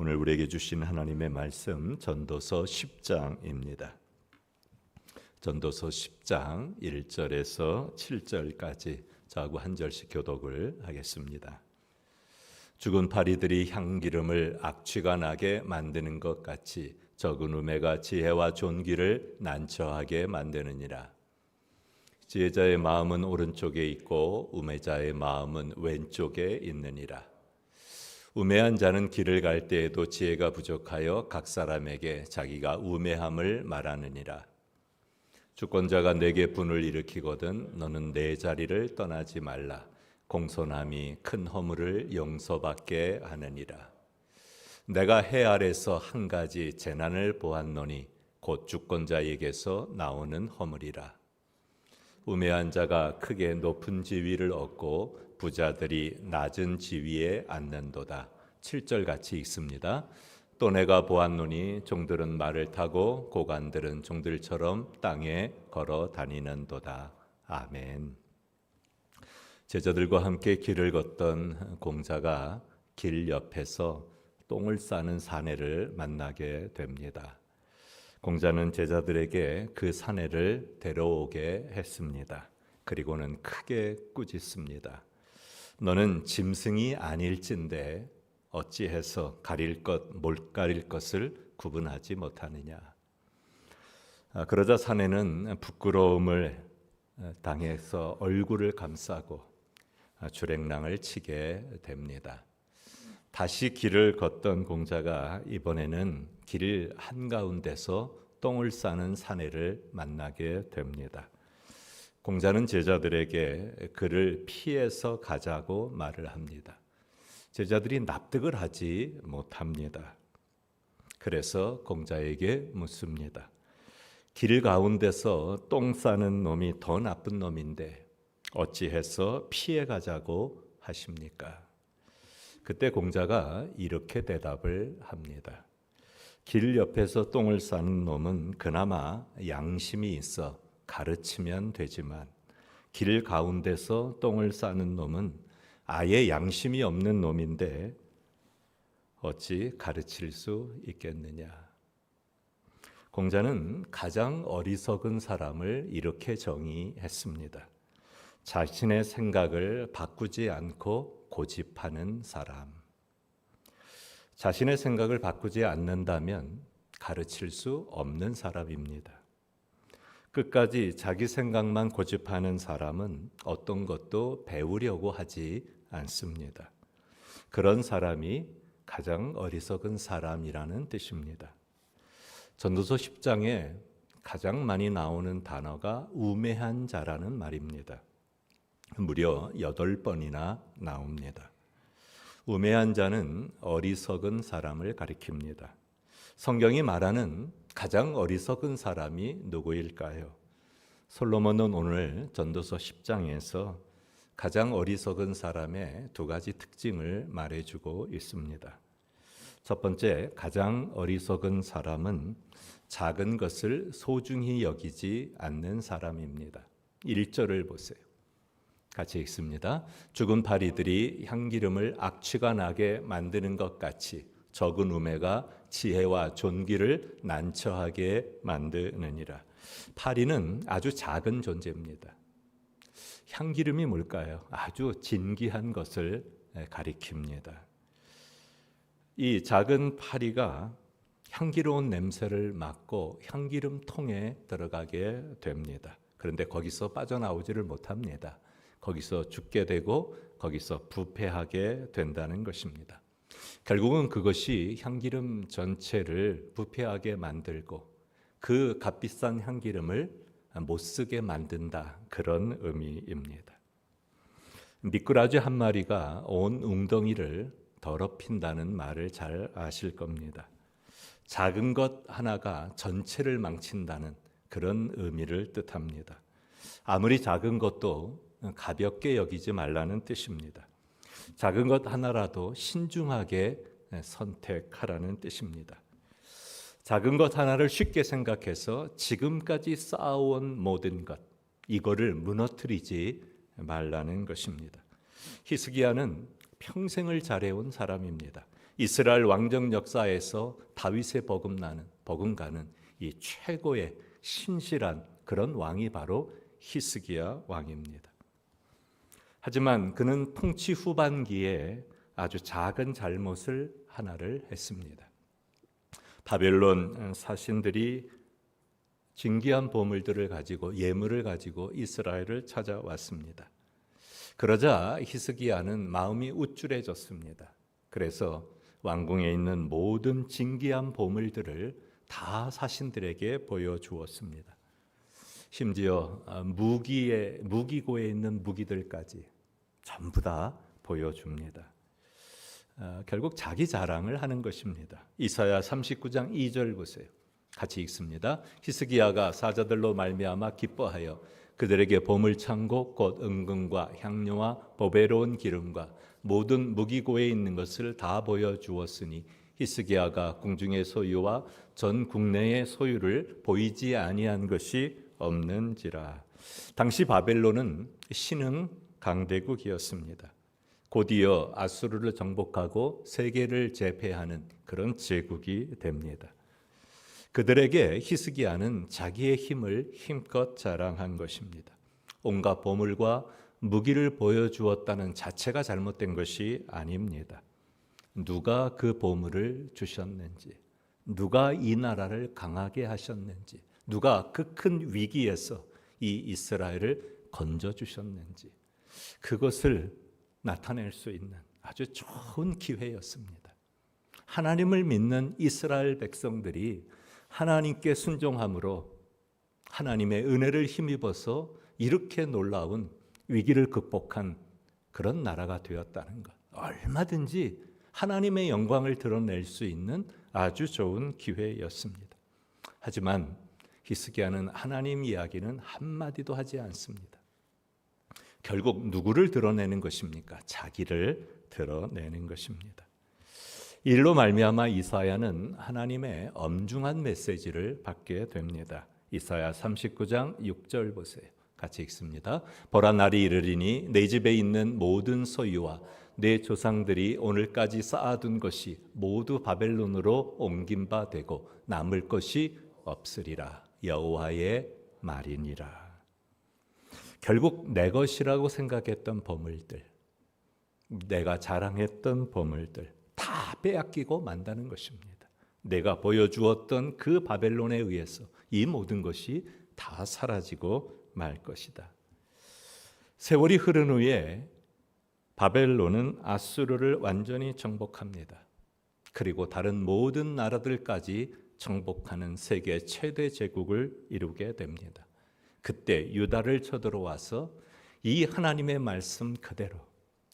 오늘 우리에게 주신 하나님의 말씀 전도서 10장입니다. 전도서 10장 1절에서 7절까지 저하고 한 절씩 교독을 하겠습니다. 죽은 파리들이 향기름을 악취가 나게 만드는 것 같이 적은 우매가 지혜와 존귀를 난처하게 만드느니라. 지혜자의 마음은 오른쪽에 있고 우매자의 마음은 왼쪽에 있느니라. 우매한 자는 길을 갈 때에도 지혜가 부족하여 각 사람에게 자기가 우매함을 말하느니라. 주권자가 내게 분을 일으키거든 너는 내 자리를 떠나지 말라. 공손함이 큰 허물을 용서받게 하느니라. 내가 해 아래서 한 가지 재난을 보았노니 곧 주권자에게서 나오는 허물이라. 우매한 자가 크게 높은 지위를 얻고 부자들이 낮은 지위에 앉는도다. 7절 같이 읽습니다. 또 내가 보았노니 종들은 말을 타고 고관들은 종들처럼 땅에 걸어 다니는도다. 아멘. 제자들과 함께 길을 걷던 공자가 길 옆에서 똥을 싸는 사내를 만나게 됩니다. 공자는 제자들에게 그 사내를 데려오게 했습니다. 그리고는 크게 꾸짖습니다. 너는 짐승이 아닐진데 어찌해서 가릴 것, 못 가릴 것을 구분하지 못하느냐. 아, 그러자 사내는 부끄러움을 당해서 얼굴을 감싸고 아, 주랭랑을 치게 됩니다. 다시 길을 걷던 공자가 이번에는 길 한가운데서 똥을 싸는 사내를 만나게 됩니다. 공자는 제자들에게 그를 피해서 가자고 말을 합니다. 제자들이 납득을 하지 못합니다. 그래서 공자에게 묻습니다. 길 가운데서 똥 싸는 놈이 더 나쁜 놈인데 어찌해서 피해 가자고 하십니까? 그때 공자가 이렇게 대답을 합니다. 길 옆에서 똥을 싸는 놈은 그나마 양심이 있어 가르치면 되지만 길 가운데서 똥을 싸는 놈은 아예 양심이 없는 놈인데 어찌 가르칠 수 있겠느냐? 공자는 가장 어리석은 사람을 이렇게 정의했습니다. 자신의 생각을 바꾸지 않고 고집하는 사람. 자신의 생각을 바꾸지 않는다면 가르칠 수 없는 사람입니다. 끝까지 자기 생각만 고집하는 사람은 어떤 것도 배우려고 하지 않습니다. 그런 사람이 가장 어리석은 사람이라는 뜻입니다. 전도서 10장에 가장 많이 나오는 단어가 우매한 자라는 말입니다. 무려 8번이나 나옵니다. 우매한 자는 어리석은 사람을 가리킵니다. 성경이 말하는 가장 어리석은 사람이 누구일까요? 솔로몬은 오늘 전도서 10장에서 가장 어리석은 사람의 두 가지 특징을 말해주고 있습니다. 첫 번째, 가장 어리석은 사람은 작은 것을 소중히 여기지 않는 사람입니다. 1절을 보세요. 같이 읽습니다. 죽은 파리들이 향기름을 악취가 나게 만드는 것 같이 적은 우매가 지혜와 존귀를 난처하게 만드느니라. 파리는 아주 작은 존재입니다. 향기름이 뭘까요? 아주 진귀한 것을 가리킵니다. 이 작은 파리가 향기로운 냄새를 맡고 향기름 통에 들어가게 됩니다. 그런데 거기서 빠져나오지를 못합니다. 거기서 죽게 되고 거기서 부패하게 된다는 것입니다. 결국은 그것이 향기름 전체를 부패하게 만들고 그 값비싼 향기름을 못 쓰게 만든다 그런 의미입니다. 미꾸라지 한 마리가 온 웅덩이를 더럽힌다는 말을 잘 아실 겁니다. 작은 것 하나가 전체를 망친다는 그런 의미를 뜻합니다. 아무리 작은 것도 가볍게 여기지 말라는 뜻입니다. 작은 것 하나라도 신중하게 선택하라는 뜻입니다. 작은 것 하나를 쉽게 생각해서 지금까지 쌓아온 모든 것, 이거를 무너뜨리지 말라는 것입니다. 히스기야는 평생을 잘해온 사람입니다. 이스라엘 왕정 역사에서 다윗의 버금나는 버금가는 이 최고의 신실한 그런 왕이 바로 히스기야 왕입니다. 하지만 그는 통치 후반기에 아주 작은 잘못을 하나를 했습니다. 바벨론 사신들이 진귀한 보물들을 가지고 예물을 가지고 이스라엘을 찾아왔습니다. 그러자 히스기야는 마음이 우쭐해졌습니다. 그래서 왕궁에 있는 모든 진귀한 보물들을 다 사신들에게 보여주었습니다. 심지어 무기에 무기고에 있는 무기들까지 전부 다 보여줍니다. 어, 결국 자기 자랑을 하는 것입니다. 이사야 39장 2절 보세요. 같이 읽습니다. 히스기야가 사자들로 말미암아 기뻐하여 그들에게 보물 창고 곧 은금과 향료와 보배로운 기름과 모든 무기고에 있는 것을 다 보여 주었으니 히스기야가 궁중의 소유와 전 국내의 소유를 보이지 아니한 것이 없는지라. 당시 바벨론은 신흥 강대국이었습니다. 곧이어 아수르를 정복하고 세계를 제패하는 그런 제국이 됩니다. 그들에게 히스기야는 자기의 힘을 힘껏 자랑한 것입니다. 온갖 보물과 무기를 보여주었다는 자체가 잘못된 것이 아닙니다. 누가 그 보물을 주셨는지, 누가 이 나라를 강하게 하셨는지, 누가 그 큰 위기에서 이 이스라엘을 건져 주셨는지, 그것을 나타낼 수 있는 아주 좋은 기회였습니다. 하나님을 믿는 이스라엘 백성들이 하나님께 순종함으로 하나님의 은혜를 힘입어서 이렇게 놀라운 위기를 극복한 그런 나라가 되었다는 것. 얼마든지 하나님의 영광을 드러낼 수 있는 아주 좋은 기회였습니다. 하지만 히스기야는 하나님 이야기는 한마디도 하지 않습니다. 결국 누구를 드러내는 것입니까? 자기를 드러내는 것입니다. 일로 말미암아 이사야는 하나님의 엄중한 메시지를 받게 됩니다. 이사야 39장 6절 보세요. 같이 읽습니다. 보라 날이 이르리니 내 집에 있는 모든 소유와 내 조상들이 오늘까지 쌓아둔 것이 모두 바벨론으로 옮긴 바 되고 남을 것이 없으리라. 여호와의 말이니라. 결국 내 것이라고 생각했던 보물들, 내가 자랑했던 보물들 다 빼앗기고 만다는 것입니다. 내가 보여주었던 그 바벨론에 의해서 이 모든 것이 다 사라지고 말 것이다. 세월이 흐른 후에 바벨론은 아수르를 완전히 정복합니다. 그리고 다른 모든 나라들까지 정복하는 세계 최대 제국을 이루게 됩니다. 그때 유다를 쳐들어와서 이 하나님의 말씀 그대로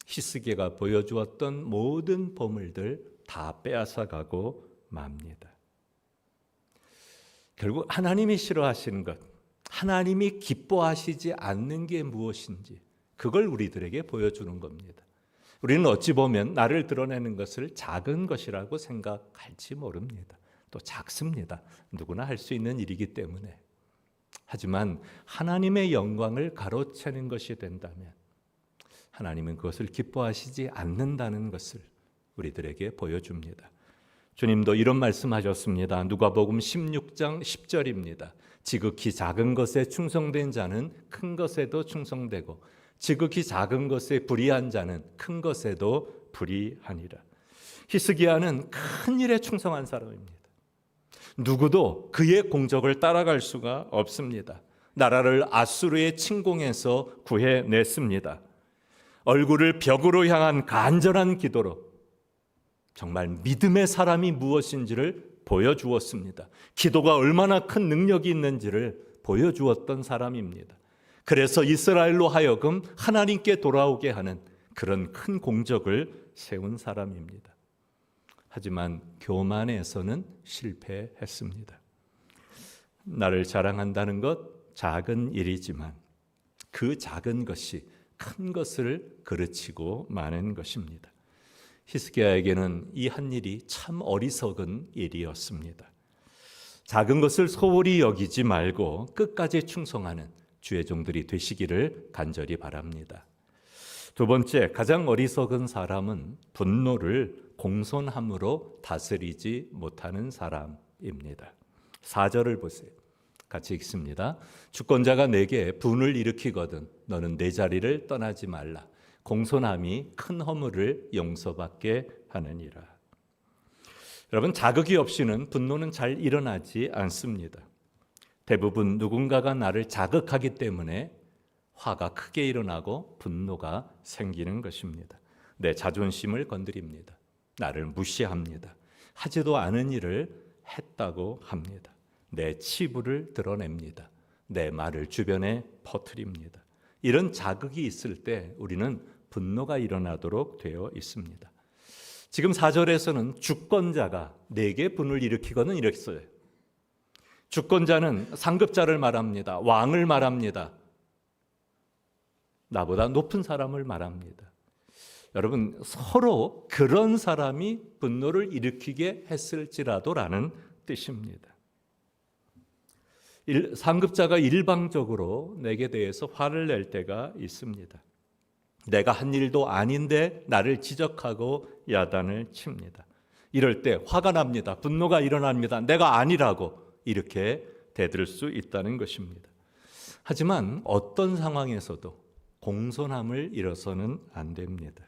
히스기가 보여주었던 모든 보물들 다 빼앗아가고 맙니다. 결국 하나님이 싫어하시는 것, 하나님이 기뻐하시지 않는 게 무엇인지 그걸 우리들에게 보여주는 겁니다. 우리는 어찌 보면 나를 드러내는 것을 작은 것이라고 생각할지 모릅니다. 또 작습니다. 누구나 할 수 있는 일이기 때문에. 하지만 하나님의 영광을 가로채는 것이 된다면 하나님은 그것을 기뻐하시지 않는다는 것을 우리들에게 보여줍니다. 주님도 이런 말씀하셨습니다. 누가복음 16장 10절입니다. 지극히 작은 것에 충성된 자는 큰 것에도 충성되고 지극히 작은 것에 불의한 자는 큰 것에도 불의하니라. 히스기야는 큰 일에 충성한 사람입니다. 누구도 그의 공적을 따라갈 수가 없습니다. 나라를 아수르의 침공에서 구해냈습니다. 얼굴을 벽으로 향한 간절한 기도로 정말 믿음의 사람이 무엇인지를 보여주었습니다. 기도가 얼마나 큰 능력이 있는지를 보여주었던 사람입니다. 그래서 이스라엘로 하여금 하나님께 돌아오게 하는 그런 큰 공적을 세운 사람입니다. 하지만 교만에서는 실패했습니다. 나를 자랑한다는 것 작은 일이지만 그 작은 것이 큰 것을 그르치고 마는 것입니다. 히스기야에게는 이 한 일이 참 어리석은 일이었습니다. 작은 것을 소홀히 여기지 말고 끝까지 충성하는 주의 종들이 되시기를 간절히 바랍니다. 두 번째, 가장 어리석은 사람은 분노를 공손함으로 다스리지 못하는 사람입니다. 4절을 보세요. 같이 읽습니다. 주권자가 내게 분을 일으키거든 너는 내 자리를 떠나지 말라. 공손함이 큰 허물을 용서받게 하느니라. 여러분 자극이 없이는 분노는 잘 일어나지 않습니다. 대부분 누군가가 나를 자극하기 때문에 화가 크게 일어나고 분노가 생기는 것입니다. 내 자존심을 건드립니다. 나를 무시합니다. 하지도 않은 일을 했다고 합니다. 내 치부를 드러냅니다. 내 말을 주변에 퍼뜨립니다. 이런 자극이 있을 때 우리는 분노가 일어나도록 되어 있습니다. 지금 4절에서는 주권자가 내게 분을 일으키거든 이렇게 써요. 주권자는 상급자를 말합니다. 왕을 말합니다. 나보다 높은 사람을 말합니다. 여러분 서로 그런 사람이 분노를 일으키게 했을지라도라는 뜻입니다. 일, 상급자가 일방적으로 내게 대해서 화를 낼 때가 있습니다. 내가 한 일도 아닌데 나를 지적하고 야단을 칩니다. 이럴 때 화가 납니다. 분노가 일어납니다. 내가 아니라고 이렇게 대들 수 있다는 것입니다. 하지만 어떤 상황에서도 공손함을 잃어서는 안 됩니다.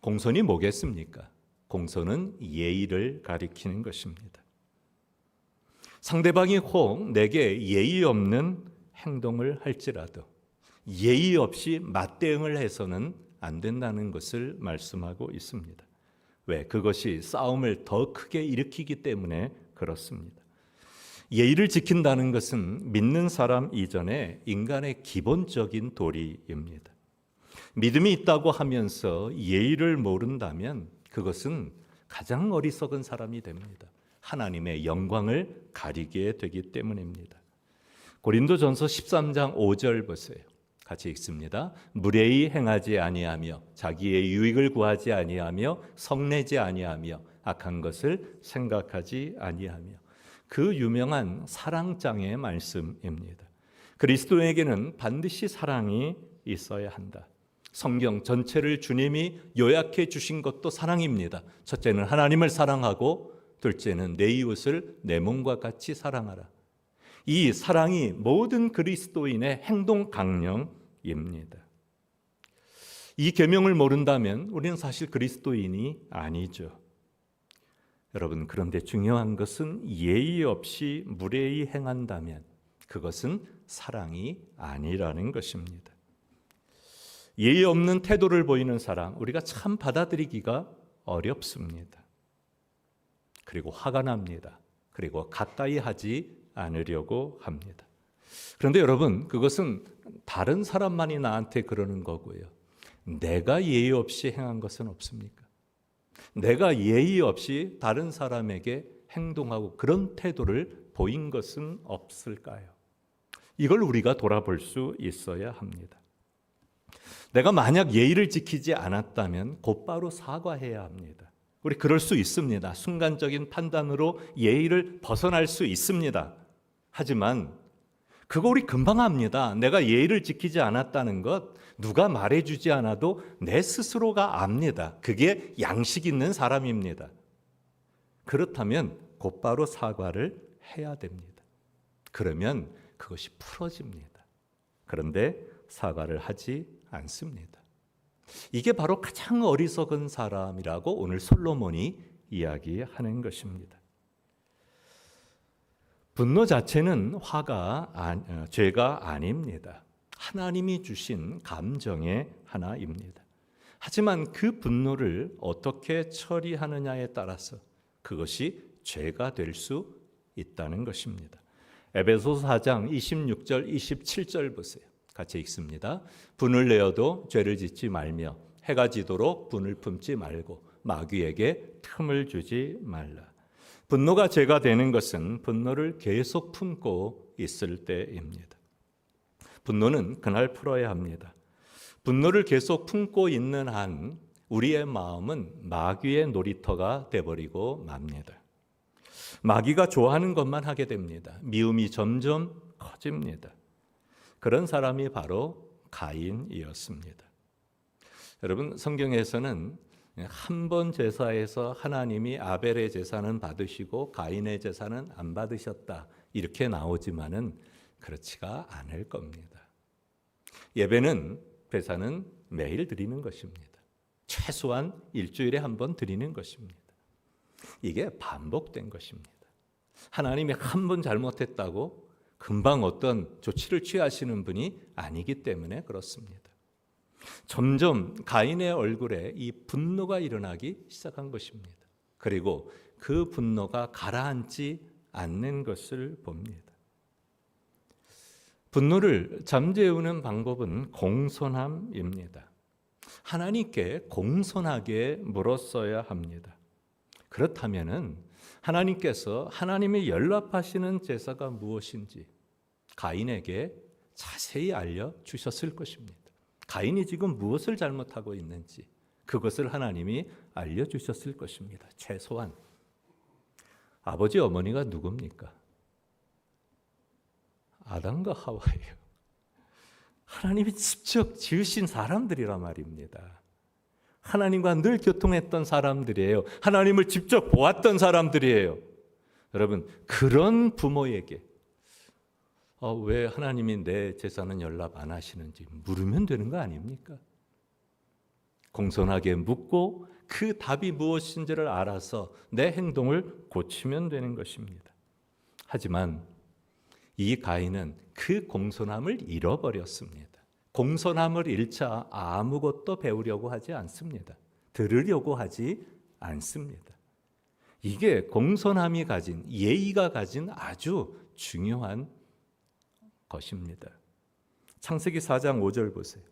공손이 뭐겠습니까? 공손은 예의를 가리키는 것입니다. 상대방이 혹 내게 예의 없는 행동을 할지라도 예의 없이 맞대응을 해서는 안 된다는 것을 말씀하고 있습니다. 왜? 그것이 싸움을 더 크게 일으키기 때문에 그렇습니다. 예의를 지킨다는 것은 믿는 사람 이전에 인간의 기본적인 도리입니다. 믿음이 있다고 하면서 예의를 모른다면 그것은 가장 어리석은 사람이 됩니다. 하나님의 영광을 가리게 되기 때문입니다. 고린도전서 13장 5절 보세요. 같이 읽습니다. 무례히 행하지 아니하며 자기의 유익을 구하지 아니하며 성내지 아니하며 악한 것을 생각하지 아니하며 그 유명한 사랑장의 말씀입니다. 그리스도에게는 반드시 사랑이 있어야 한다. 성경 전체를 주님이 요약해 주신 것도 사랑입니다. 첫째는 하나님을 사랑하고 둘째는 내 이웃을 내 몸과 같이 사랑하라. 이 사랑이 모든 그리스도인의 행동 강령입니다. 이 계명을 모른다면 우리는 사실 그리스도인이 아니죠. 여러분 그런데 중요한 것은 예의 없이 무례히 행한다면 그것은 사랑이 아니라는 것입니다. 예의 없는 태도를 보이는 사람 우리가 참 받아들이기가 어렵습니다. 그리고 화가 납니다. 그리고 가까이 하지 않으려고 합니다. 그런데 여러분, 그것은 다른 사람만이 나한테 그러는 거고요. 내가 예의 없이 행한 것은 없습니까? 내가 예의 없이 다른 사람에게 행동하고 그런 태도를 보인 것은 없을까요? 이걸 우리가 돌아볼 수 있어야 합니다. 내가 만약 예의를 지키지 않았다면 곧바로 사과해야 합니다. 우리 그럴 수 있습니다. 순간적인 판단으로 예의를 벗어날 수 있습니다. 하지만 그거 우리 금방 합니다. 내가 예의를 지키지 않았다는 것 누가 말해주지 않아도 내 스스로가 압니다. 그게 양식 있는 사람입니다. 그렇다면 곧바로 사과를 해야 됩니다. 그러면 그것이 풀어집니다. 그런데 사과를 하지 않습니다. 이게 바로 가장 어리석은 사람이라고 오늘 솔로몬이 이야기하는 것입니다. 분노 자체는 화가 아, 죄가 아닙니다. 하나님이 주신 감정의 하나입니다. 하지만 그 분노를 어떻게 처리하느냐에 따라서 그것이 죄가 될 수 있다는 것입니다. 에베소서 4장 26절 27절 보세요. 같이 읽습니다. 분을 내어도 죄를 짓지 말며 해가 지도록 분을 품지 말고 마귀에게 틈을 주지 말라. 분노가 죄가 되는 것은 분노를 계속 품고 있을 때입니다. 분노는 그날 풀어야 합니다. 분노를 계속 품고 있는 한 우리의 마음은 마귀의 놀이터가 돼버리고 맙니다. 마귀가 좋아하는 것만 하게 됩니다. 미움이 점점 커집니다. 그런 사람이 바로 가인이었습니다. 여러분 성경에서는 한 번 제사에서 하나님이 아벨의 제사는 받으시고 가인의 제사는 안 받으셨다. 이렇게 나오지만은 그렇지가 않을 겁니다. 예배는 배사는 매일 드리는 것입니다. 최소한 일주일에 한 번 드리는 것입니다. 이게 반복된 것입니다. 하나님이 한 번 잘못했다고 금방 어떤 조치를 취하시는 분이 아니기 때문에 그렇습니다. 점점 가인의 얼굴에 이 분노가 일어나기 시작한 것입니다. 그리고 그 분노가 가라앉지 않는 것을 봅니다. 분노를 잠재우는 방법은 공손함입니다. 하나님께 공손하게 물었어야 합니다. 그렇다면은 하나님께서 하나님의 연락하시는 제사가 무엇인지 가인에게 자세히 알려 주셨을 것입니다. 가인이 지금 무엇을 잘못하고 있는지 그것을 하나님이 알려 주셨을 것입니다. 최소한 아버지 어머니가 누굽니까? 아담과 하와예요. 하나님이 직접 지으신 사람들이란 말입니다. 하나님과 늘 교통했던 사람들이에요. 하나님을 직접 보았던 사람들이에요. 여러분, 그런 부모에게 어, 왜 하나님이 내 재산은 연락 안 하시는지 물으면 되는 거 아닙니까? 공손하게 묻고 그 답이 무엇인지를 알아서 내 행동을 고치면 되는 것입니다. 하지만 이 가인은 그 공손함을 잃어버렸습니다. 공손함을 잃자 아무것도 배우려고 하지 않습니다. 들으려고 하지 않습니다. 이게 공손함이 가진 예의가 가진 아주 중요한 것입니다. 창세기 4장 5절 보세요.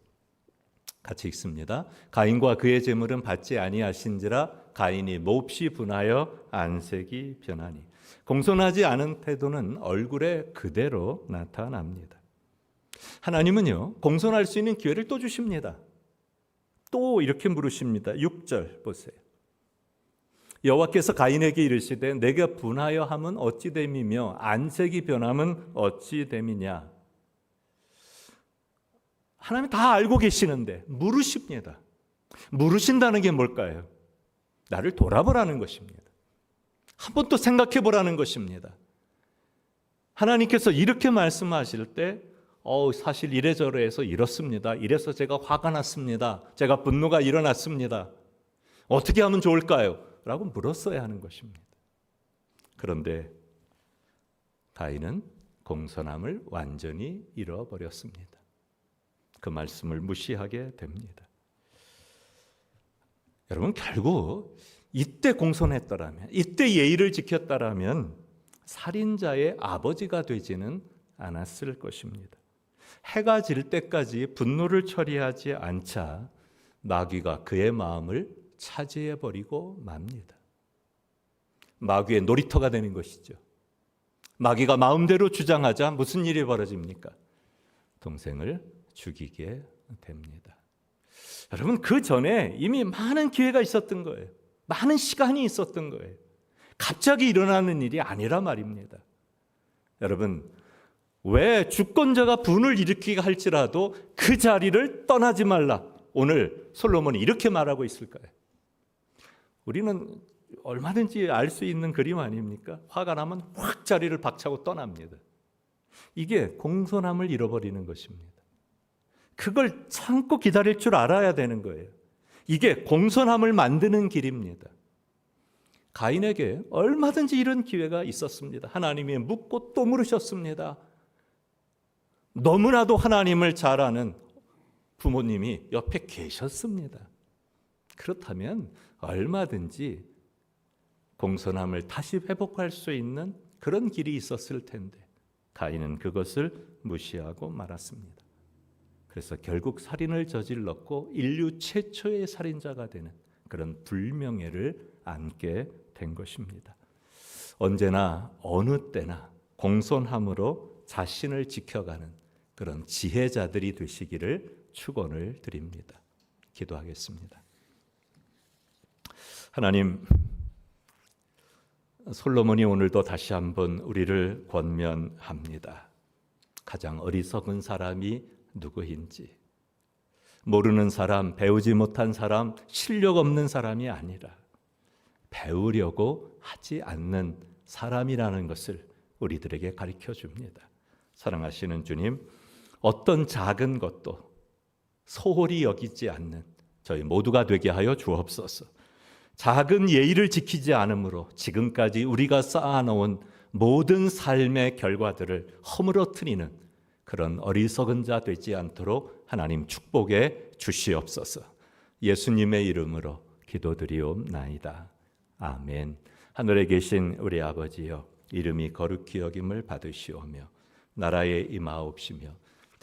같이 읽습니다. 가인과 그의 재물은 받지 아니하신지라 가인이 몹시 분하여 안색이 변하니 공손하지 않은 태도는 얼굴에 그대로 나타납니다. 하나님은요, 공손할 수 있는 기회를 또 주십니다. 또 이렇게 물으십니다. 6절 보세요. 여호와께서 가인에게 이르시되 내가 분하여 함은 어찌 됨이며 안색이 변함은 어찌 됨이냐. 하나님 다 알고 계시는데 물으십니다. 물으신다는 게 뭘까요? 나를 돌아보라는 것입니다. 한 번 또 생각해 보라는 것입니다. 하나님께서 이렇게 말씀하실 때, 어, 사실 이래저래 해서 이렇습니다. 이래서 제가 화가 났습니다. 제가 분노가 일어났습니다. 어떻게 하면 좋을까요? 라고 물었어야 하는 것입니다. 그런데 가인은 공손함을 완전히 잃어버렸습니다. 그 말씀을 무시하게 됩니다. 여러분 결국 이때 공손했더라면 이때 예의를 지켰더라면 살인자의 아버지가 되지는 않았을 것입니다. 해가 질 때까지 분노를 처리하지 않자 마귀가 그의 마음을 차지해 버리고 맙니다. 마귀의 놀이터가 되는 것이죠. 마귀가 마음대로 주장하자 무슨 일이 벌어집니까? 동생을 죽이게 됩니다. 여러분 그 전에 이미 많은 기회가 있었던 거예요. 많은 시간이 있었던 거예요. 갑자기 일어나는 일이 아니라 말입니다. 여러분 왜 주권자가 분을 일으키게 할지라도 그 자리를 떠나지 말라. 오늘 솔로몬이 이렇게 말하고 있을까요? 우리는 얼마든지 알 수 있는 그림 아닙니까? 화가 나면 확 자리를 박차고 떠납니다. 이게 공손함을 잃어버리는 것입니다. 그걸 참고 기다릴 줄 알아야 되는 거예요. 이게 공손함을 만드는 길입니다. 가인에게 얼마든지 이런 기회가 있었습니다. 하나님이 묻고 또 물으셨습니다. 너무나도 하나님을 잘 아는 부모님이 옆에 계셨습니다. 그렇다면 얼마든지 공손함을 다시 회복할 수 있는 그런 길이 있었을 텐데 가인은 그것을 무시하고 말았습니다. 그래서 결국 살인을 저질렀고 인류 최초의 살인자가 되는 그런 불명예를 안게 된 것입니다. 언제나 어느 때나 공손함으로 자신을 지켜가는 그런 지혜자들이 되시기를 축원을 드립니다. 기도하겠습니다. 하나님 솔로몬이 오늘도 다시 한번 우리를 권면합니다. 가장 어리석은 사람이 누구인지 모르는 사람, 배우지 못한 사람, 실력 없는 사람이 아니라 배우려고 하지 않는 사람이라는 것을 우리들에게 가르쳐 줍니다. 사랑하시는 주님, 어떤 작은 것도 소홀히 여기지 않는 저희 모두가 되게 하여 주옵소서. 작은 예의를 지키지 않으므로 지금까지 우리가 쌓아놓은 모든 삶의 결과들을 허물어뜨리는 그런 어리석은 자 되지 않도록 하나님 축복해 주시옵소서. 예수님의 이름으로 기도드리옵나이다. 아멘. 하늘에 계신 우리 아버지여 이름이 거룩히 여김을 받으시오며 나라에 임하옵시며